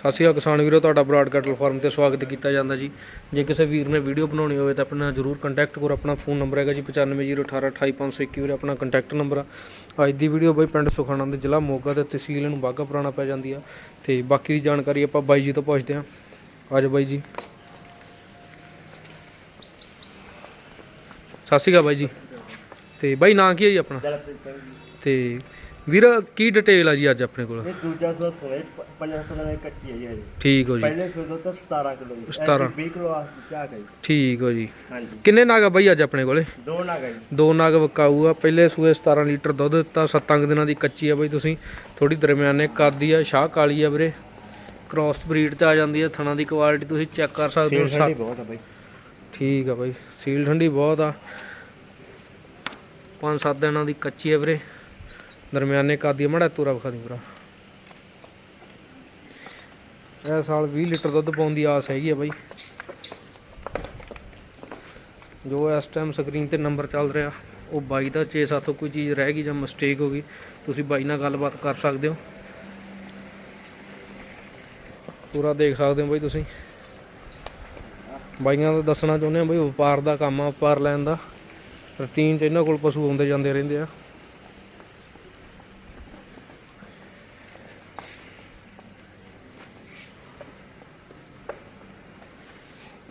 ਸਤਿ ਸ਼੍ਰੀ ਅਕਾਲ ਕਿਸਾਨ ਵੀਰੋ, ਤੁਹਾਡਾ ਬਰਾਡ ਕੈਟਲ ਫਾਰਮ ਤੇ ਸਵਾਗਤ ਕੀਤਾ ਜਾਂਦਾ ਜੀ। ਜੇ ਕਿਸੇ ਵੀਰ ਨੇ ਵੀਡੀਓ ਬਣਾਉਣੀ ਹੋਵੇ ਤਾਂ ਆਪਣਾ ਜਰੂਰ ਕੰਟੈਕਟ ਕਰੋ, ਆਪਣਾ ਫੋਨ ਨੰਬਰ ਹੈਗਾ ਜੀ 9501828521 ਵੀਰੇ, ਆਪਣਾ ਕੰਟੈਕਟ ਨੰਬਰ ਆ ਅੱਜ ਦੀ ਵੀਡੀਓ ਬਾਈ ਪਿੰਡ ਸੁਖਾਣਾ ਦੇ ਜ਼ਿਲ੍ਹਾ ਮੋਗਾ ਤੇ ਤਹਿਸੀਲ ਨੂੰ ਬਾਗਾ ਪੁਰਾਣਾ ਪੈ ਜਾਂਦੀ ਆ। ਤੇ ਬਾਕੀ ਦੀ ਜਾਣਕਾਰੀ ਆਪਾਂ ਬਾਈ ਜੀ ਤੋਂ ਪੁੱਛਦੇ ਹਾਂ। ਆਜੋ ਬਾਈ ਜੀ। ਸਤਿ ਸ਼੍ਰੀ ਅਕਾਲ ਬਾਈ ਜੀ। ਤੇ ਬਾਈ ਨਾਂ ਕੀ ਹੈ ਜੀ ਆਪਣਾ? ਜਲਪ੍ਰੀਤ ਸਿੰਘ ਜੀ। ਤੇ ਵੀਰ ਕੀ ਡਿਟੇਲ ਆ ਜੀ ਅੱਜ ਆਪਣੇ ਕੋਲ? ਇਹ ਦੂਜਾ ਸੋ ਸੋਏ 50 ਕਿਲੋ ਦੀ ਕੱਚੀ ਹੈ ਜੀ ਹਜੇ ਠੀਕ ਹੋ ਜੀ। ਪਹਿਲੇ ਸੋ ਤਾਂ 17 ਕਿਲੋ ਦੀ 17 20 ਕਿਲੋ ਆ ਚਾਹ ਗਈ ਠੀਕ ਹੋ ਜੀ। ਹਾਂਜੀ। ਕਿੰਨੇ ਨਾਗ ਆ ਬਾਈ ਅੱਜ ਆਪਣੇ ਕੋਲੇ? ਦੋ ਨਾ ਗਈ ਦੋ ਨਾਗ ਵਕਾਊ ਆ। ਪਹਿਲੇ ਸੂਏ 17 ਲੀਟਰ ਦੁੱਧ ਦਿੱਤਾ 7 ਦਿਨਾਂ ਦੀ ਕੱਚੀ ਆ ਬਾਈ ਤੁਸੀਂ। ਥੋੜੀ ਦਰਮਿਆਨੇ ਕੱਦ ਆ ਸ਼ਾਹ ਕਾਲੀ ਆ ਵੀਰੇ। ਕ੍ਰਾਸ ਬਰੀਡ ਤੇ ਆ ਜਾਂਦੀ ਆ ਥਣਾ ਦੀ ਕੁਆਲਿਟੀ ਤੁਸੀਂ ਚੈੱਕ ਕਰ ਸਕਦੇ ਹੋ ਸੱਤ- ਬਹੁਤ ਆ ਬਾਈ। ਠੀਕ ਆ ਬਾਈ। ਸੀਲ ਠੰਡੀ ਬਹੁਤ ਆ। 5-7 ਦਿਨਾਂ ਦੀ ਕੱਚੀ ਆ ਵੀਰੇ। ਦਰਮਿਆਨੇ ਕੱਦ ਦੀ ਮੜਾ ਤੂਰਾ ਵਿਖਾ ਦੀ ਭਰਾ। ਇਹ ਸਾਲ 20 ਲੀਟਰ ਦੁੱਧ ਪਾਉਣ ਦੀ ਆਸ ਹੈਗੀ ਆ ਬਾਈ। ਜੋ ਇਸ ਟਾਈਮ ਸਕਰੀਨ ਤੇ ਨੰਬਰ ਚੱਲ ਰਿਹਾ, ਉਹ ਬਾਈ ਦਾ ਛੇ ਸਾਥੋਂ ਕੋਈ ਚੀਜ਼ ਰਹਿ ਗਈ ਜਾਂ ਮਿਸਟੇਕ ਹੋ ਗਈ, ਤੁਸੀਂ ਬਾਈ ਨਾਲ ਗੱਲਬਾਤ ਕਰ ਸਕਦੇ ਹੋ। ਪੂਰਾ ਦੇਖ ਸਕਦੇ ਹੋ ਬਾਈ ਤੁਸੀਂ। ਬਾਈਆਂ ਦਾ ਦੱਸਣਾ ਚਾਹੁੰਦੇ ਆ ਬਈ, ਵਪਾਰ ਦਾ ਕੰਮ ਆ, ਵਪਾਰ ਲੈਣ ਦਾ। ਰੂਟੀਨ ਚ ਇਹਨਾਂ ਕੋਲ ਪਸ਼ੂ ਆਉਂਦੇ ਜਾਂਦੇ ਰਹਿੰਦੇ ਆ।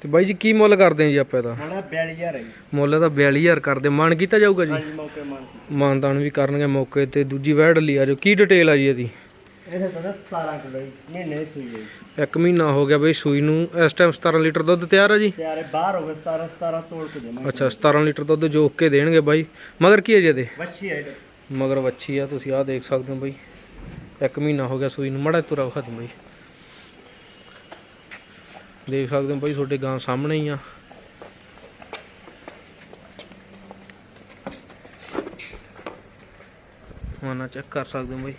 ਤੇ ਬਾਈ ਜੀ ਕੀ ਮੁੱਲ ਕਰਦੇ ਆ ਜੀ ਆਪਾਂ ਇਹਦਾ? ਹੁਣ 42000 ਹੈ ਮੁੱਲ ਤਾਂ 42000 ਕਰਦੇ। ਮਨ ਕੀਤਾ ਜਾਊਗਾ ਜੀ? ਹਾਂਜੀ ਮੌਕੇ ਮਾਨ ਮਾਨਦਾਨ ਵੀ ਕਰਨਗੇ ਮੌਕੇ ਤੇ। ਦੂਜੀ ਵੈੜ ਲਈ ਆ ਜੋ ਕੀ ਡਿਟੇਲ ਆ ਜੀ ਇਹਦੀ? ਇਹ ਤਾਂ 17 ਕਿਲੋ ਜੀ ਮਹੀਨੇ ਸੂਈ ਹੈ ਜੀ ਇੱਕ ਮਹੀਨਾ ਹੋ ਗਿਆ ਬਈ ਸੂਈ ਨੂੰ। ਇਸ ਟਾਈਮ 17 ਲੀਟਰ ਦੁੱਧ ਤਿਆਰ ਆ ਜੀ? ਤੇ ਯਾਰੇ ਬਾਹਰ ਹੋ ਗਏ 17 17 ਤੋੜ ਕੇ ਦੇਵਾਂਗੇ। ਅੱਛਾ 17 ਲੀਟਰ ਦੁੱਧ ਜੋਕ ਕੇ ਦੇਣਗੇ ਬਾਈ। ਮਗਰ ਕੀ ਹੈ ਜੀ ਇਹਦੇ? ਵੱਛੀ ਹੈ ਮਗਰ ਵੱਛੀ ਆ ਤੁਸੀਂ ਆਹ ਦੇਖ ਸਕਦੇ ਹੋ ਬਾਈ। ਇੱਕ ਮਹੀਨਾ ਹੋ ਗਿਆ ਸੂਈ ਨੂੰ। ਮੜਾ ਤੁਰਾ ਵਿਖਾ ਦਿਓ ਬਾਈ। ਦੇਖ ਸਕਦੇ ਹੋ ਬਾਈ ਤੁਹਾਡੇ ਗਾਂ ਸਾਹਮਣੇ ਹੀ ਆ। ਮਾਨਾ ਚੈੱਕ ਕਰ ਸਕਦੇ ਹੋ ਬਾਈ।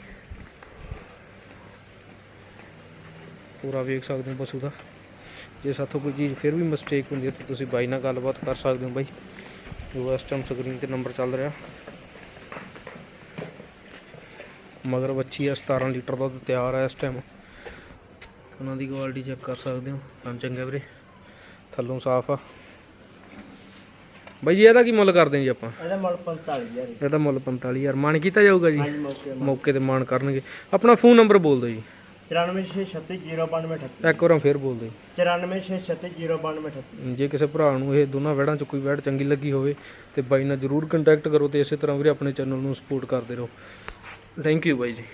ਪੂਰਾ ਵੇਖ ਸਕਦੇ ਹੋ ਪਸ਼ੂ ਦਾ। ਜੇ ਸਾਥੋਂ ਕੋਈ ਚੀਜ਼ ਫਿਰ ਵੀ ਮਿਸਟੇਕ ਹੁੰਦੀ ਹੈ ਤਾਂ ਤੁਸੀਂ ਬਾਈ ਨਾਲ ਗੱਲਬਾਤ ਕਰ ਸਕਦੇ ਹੋ ਬਾਈ। ਜੋ ਇਸ ਟਾਈਮ ਸਕਰੀਨ ਤੇ ਨੰਬਰ ਚੱਲ ਰਿਹਾ। ਮਗਰ ਵੱਛੀ ਆ 17 ਲੀਟਰ ਦੁੱਧ ਤਿਆਰ ਆ ਇਸ ਟਾਈਮ ਉਹਨਾਂ ਦੀ ਕੁਆਲਿਟੀ ਚੈੱਕ ਕਰ ਸਕਦੇ ਹੋ। ਕੰਮ ਚੰਗਾ ਵੀਰੇ। ਥੱਲੋਂ ਸਾਫ਼ ਆ। ਬਾਈ ਜੀ ਇਹਦਾ ਕੀ ਮੁੱਲ ਕਰਦੇ ਜੀ ਆਪਾਂ? ਇਹਦਾ ਮੁੱਲ 45000 ਹੈ ਇਹਦਾ ਮੁੱਲ 45000 ਮਾਨ ਕੀਤਾ ਜਾਊਗਾ ਜੀ? ਮੌਕੇ ਤੇ ਮਾਨ। ਕਰਨਗੇ। ਆਪਣਾ ਫੋਨ ਨੰਬਰ ਬੋਲ ਦਿਓ ਜੀ। 9463609238 ਇੱਕ ਵਾਰ ਫੇਰ ਬੋਲ ਦਿਓ 9463609238 ਜੇ ਕਿਸੇ ਭਰਾ ਨੂੰ ਇਹ ਦੋਨਾਂ ਵੈੜਾਂ ਚ ਕੋਈ ਵੈੜ ਚੰਗੀ ਲੱਗੀ ਹੋਵੇ ਤੇ ਬਾਈ ਨਾਲ ਜਰੂਰ ਕੰਟੈਕਟ ਕਰੋ ਤੇ ਇਸੇ ਤਰ੍ਹਾਂ ਵੀਰੇ ਆਪਣੇ ਚੈਨਲ ਨੂੰ ਸਪੋਰਟ ਕਰਦੇ ਰਹੋ। ਥੈਂਕ ਯੂ ਬਾਈ ਜੀ।